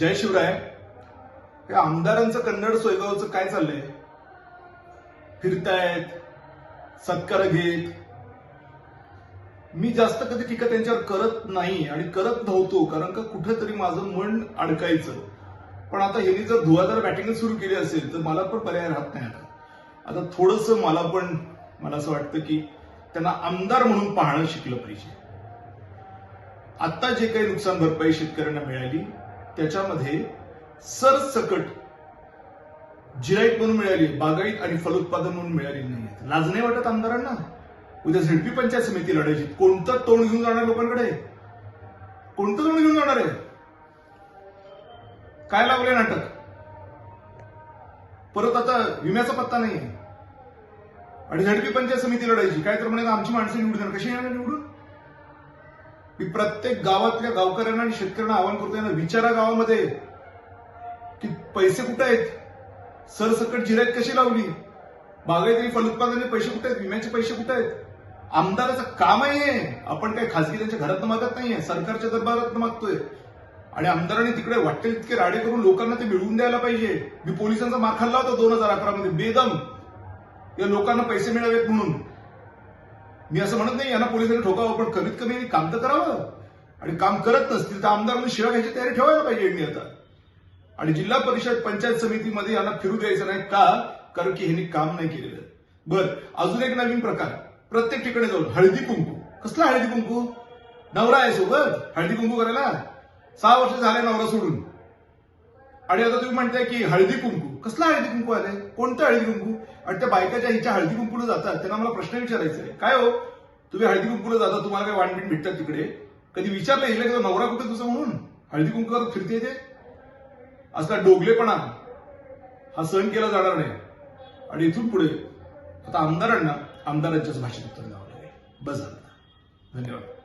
जय शिवराय. हे आमदारांचं कन्नड सोयगावचं काय चाललंय? फिरतायत सत्कार घेत. मी जास्त कधी टीका त्यांच्यावर करत नाही आणि करत नव्हतो कारण का कुठेतरी माझं मन अडकायचं. पण आता यांनी जर धुवाधार बॅटिंग सुरू केली असेल तर मला पण पर्याय राहत नाही आता. आता थोडस मला पण मला असं वाटतं की त्यांना आमदार म्हणून पाहणं शिकलं पाहिजे. आता जे काही नुकसान भरपाई शेतकऱ्यांना मिळाली त्याच्यामध्ये सरसकट जिराईत म्हणून मिळाली बागाईत आणि फलोत्पादन म्हणून मिळाली नाही लाज नाही वाटत आमदारांना? उद्या झेडपी पंचायत समिती लढायची. कोणतं तोंड घेऊन जाणार लोकांकडे? कोणतं तोंड घेऊन जाणार आहे? काय लागले नाटक? परत आता विम्याचा पत्ता नाही आणि झडपी पंचायत समिती लढायची. काय तर म्हणे आमची माणसं निवडून कशी येणार निवडून? मी प्रत्येक गावातल्या गावकऱ्यांना आणि शेतकऱ्यांना आवाहन करतो यांना विचारा गावामध्ये की पैसे कुठे आहेत? सरसकट जिरायत कशी लावली? बागायतरी फलोत्पादने पैसे कुठे आहेत? विम्याचे पैसे कुठे आहेत? आमदाराचं काम आहे. आपण काही खासगी त्यांच्या घरात मागत नाहीये. सरकारच्या दरबारात मागतोय. आणि आमदारांनी तिकडे वाटेल तितके राडे करून लोकांना ते मिळवून द्यायला पाहिजे. मी पोलिसांचा मार खाल्ला होता दोन हजार अकरा मध्ये बेदम. या लोकांना पैसे मिळावेत म्हणून. मी असं म्हणत नाही यांना पोलिसांनी ठोकावं पण कमीत कमी काम तर करावं. आणि काम करत नसतील तर आमदारांनी शिवा घ्यायची तयारी ठेवायला पाहिजे यांनी आता. आणि जिल्हा परिषद पंचायत समितीमध्ये यांना फिरू द्यायचं नाही का? कारण की ह्यांनी काम नाही केलेलं. बर अजून एक नवीन प्रकार. प्रत्येक ठिकाणी जाऊन हळदी कुंकू. कसला हळदी कुंकू? नवरा आहे सोबत. हळदी कुंकू करायला? सहा वर्ष झाले नवरा सोडून. आणि आता तुम्ही म्हणताय की हळदी कुंकू. कसला हळदी कुंकू आले कोणतं हळदी कुंकू? आणि त्या बायकाच्या हिच्या हळदी कुंकूला जातात त्यांना मला प्रश्न विचारायचा आहे काय हो? तुम्ही हळदी कुंकूला जाता तुम्हाला काय वाणबीण भेटतात तिकडे? कधी विचारलं हिला का नवरा कुठे तुझं म्हणून? हळदी कुंकूवर फिरते ते? असला डोगलेपणा हा सहन केला जाणार नाही. आणि इथून पुढे आता आमदारांना आमदारांच्याच भाषेत उत्तर द्यावं लागेल. बस धन्यवाद.